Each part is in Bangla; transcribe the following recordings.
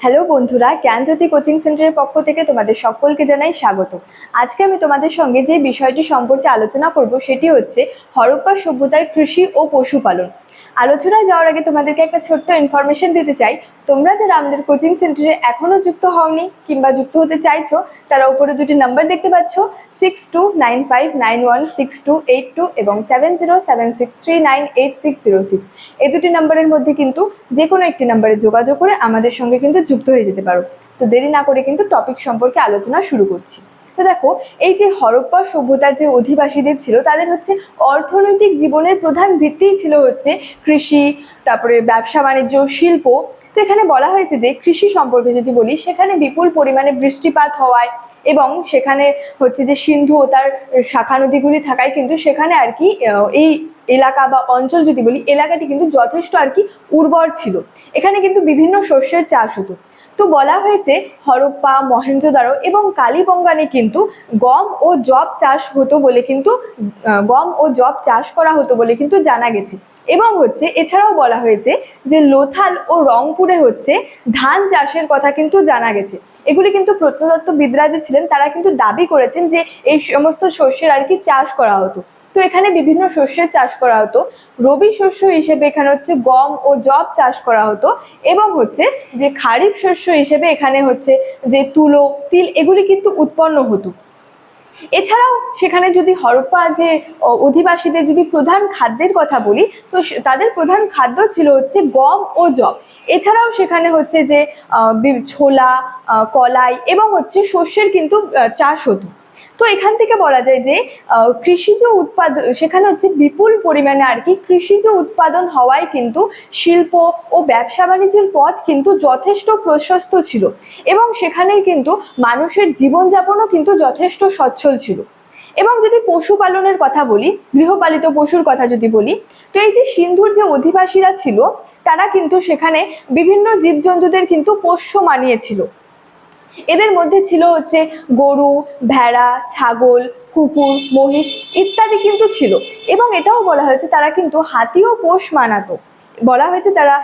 হ্যালো বন্ধুরা জ্ঞানজ্যোতি কোচিং সেন্টারের পক্ষ থেকে তোমাদের সকলকে জানাই স্বাগত। আজকে আমি তোমাদের সঙ্গে যে বিষয়টি সম্পর্কে আলোচনা করব সেটি হচ্ছে হরপ্পা সভ্যতার কৃষি ও পশুপালন। আলোচনায় যাওয়ার আগে তোমাদেরকে একটা ছোট্ট ইনফরমেশন দিতে চাই। তোমরা যারা আমাদের কোচিং সেন্টারে এখনও যুক্ত হওনি কিংবা যুক্ত হতে চাইছো, তারা উপরে দুটি নাম্বার দেখতে পাচ্ছ six two nine five nine one six two eight two এবং seven zero seven six three nine eight six zero six এই দুটি নাম্বারের মধ্যে কিন্তু যে কোনো একটি নাম্বারে যোগাযোগ করে আমাদের সঙ্গে কিন্তু যুক্ত হয়ে যেতে পারো। তো দেরি না করে কিন্তু টপিক সম্পর্কে আলোচনা শুরু করছি। তো দেখো, এই যে হরপ্পা সভ্যতার যে অধিবাসীদের ছিল, তাদের হচ্ছে অর্থনৈতিক জীবনের প্রধান ভিত্তিই ছিল হচ্ছে কৃষি, তারপরে ব্যবসা, বাণিজ্য, শিল্প। তো এখানে বলা হয়েছে যে কৃষি সম্পর্কে যদি বলি, সেখানে বিপুল পরিমাণে বৃষ্টিপাত হওয়ায় এবং সেখানে হচ্ছে যে সিন্ধু ও তার শাখা নদীগুলি থাকায় কিন্তু সেখানে আর কি এই এলাকা বা অঞ্চল যদি বলি, এলাকাটি কিন্তু যথেষ্ট আর কি উর্বর ছিল। এখানে কিন্তু বিভিন্ন শস্যের চাষ হতো। তো বলা হয়েছে হরপ্পা মহেঞ্জোদারো এবং কালীবঙ্গানে কিন্তু গম ও জব চাষ হতো বলে কিন্তু গম ও জব চাষ করা হতো বলে কিন্তু জানা গেছে। এবং হচ্ছে এছাড়াও বলা হয়েছে যে লোথাল ও রংপুরে হচ্ছে ধান চাষের কথা কিন্তু জানা গেছে। এগুলি কিন্তু প্রত্নতত্ত্ববিদরা যে ছিলেন তারা কিন্তু দাবি করেছেন যে এই সমস্ত শস্যের আর কি চাষ করা হতো। তো এখানে বিভিন্ন শস্যের চাষ করা হতো। রবি শস্য হিসেবে এখানে হচ্ছে গম ও জব চাষ করা হতো এবং হচ্ছে যে খারিফ শস্য হিসেবে এখানে হচ্ছে যে তুলো, তিল এগুলি কিন্তু উৎপন্ন হতো। এছাড়াও সেখানে যদি হরপ্পা যে অধিবাসীদের যদি প্রধান খাদ্যের কথা বলি, তো তাদের প্রধান খাদ্য ছিল হচ্ছে গম ও জব এছাড়াও সেখানে হচ্ছে যে ছোলা কলাই এবং হচ্ছে শস্যের কিন্তু চাষ হতো। তো এখান থেকে বলা যায় যে কৃষিজ উৎপাদন সেখানে হচ্ছে বিপুল পরিমাণে আর কি কৃষিজ উৎপাদন হওয়ায় কিন্তু শিল্প ও ব্যবসা বাণিজ্যের পথ কিন্তু যথেষ্ট প্রশস্ত ছিল এবং সেখানে কিন্তু মানুষের জীবনযাপনও কিন্তু যথেষ্ট সচ্ছল ছিল। এবং যদি পশুপালনের কথা বলি, গৃহপালিত পশুর কথা যদি বলি, তো এই যে সিন্ধুর যে অধিবাসীরা ছিল, তারা কিন্তু সেখানে বিভিন্ন জীবজন্তুদের কিন্তু পোষ্য মানিয়েছিল। এদের মধ্যে ছিল হচ্ছে গরু, ভেড়া, ছাগল, কুকুর, মহিষ ইত্যাদি কিন্তু ছিল। এবং এটাও বলা হয়েছে তারা কিন্তু হাতিও পোষ মানাতো। বলা হয়েছে তারা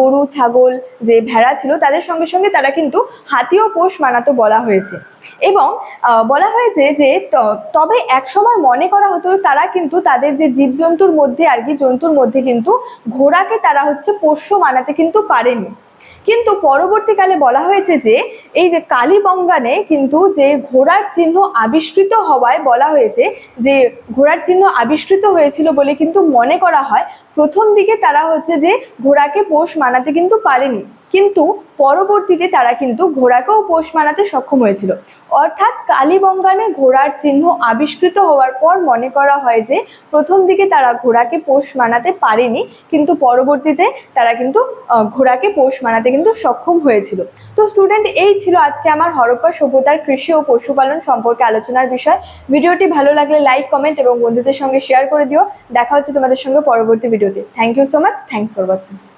গরু, ছাগল, যে ভেড়া ছিল তাদের সঙ্গে সঙ্গে তারা কিন্তু হাতিও পোষ মানাতো বলা হয়েছে। এবং বলা হয়েছে যে তবে একসময় মনে করা হতো তারা কিন্তু তাদের যে জীবজন্তুর মধ্যে আর কি জন্তুর মধ্যে কিন্তু ঘোড়াকে তারা হচ্ছে পোষ্য মানাতে কিন্তু পারেনি। কিন্তু পরবর্তীকালে বলা হয়েছে যে, এই যে কালীবঙ্গানে কিন্তু যে ঘোড়ার চিহ্ন আবিষ্কৃত হওয়ায় বলা হয়েছে যে, ঘোড়ার চিহ্ন আবিষ্কৃত হয়েছিল বলে কিন্তু মনে করা হয়। প্রথম দিকে তারা হচ্ছে যে ঘোড়াকে পোষ মানাতে কিন্তু পারেনি, কিন্তু পরবর্তীতে তারা কিন্তু ঘোড়াকেও পোষ মানাতে সক্ষম হয়েছিল। অর্থাৎ কালীবঙ্গানে ঘোড়ার চিহ্ন আবিষ্কৃত হওয়ার পর মনে করা হয় যে প্রথম দিকে তারা ঘোড়াকে পোষ মানাতে পারেনি, কিন্তু পরবর্তীতে তারা কিন্তু ঘোড়াকে পোষ মানাতে কিন্তু সক্ষম হয়েছিল। তো স্টুডেন্ট এই ছিল আজকে আমার হরপ্পা সভ্যতার কৃষি ও পশুপালন সম্পর্কে আলোচনার বিষয়। ভিডিওটি ভালো লাগলে লাইক কমেন্ট এবং বন্ধুদের সঙ্গে শেয়ার করে দিও। দেখা হচ্ছে তোমাদের সঙ্গে পরবর্তী ভিডিওতে thank you so much thanks for watching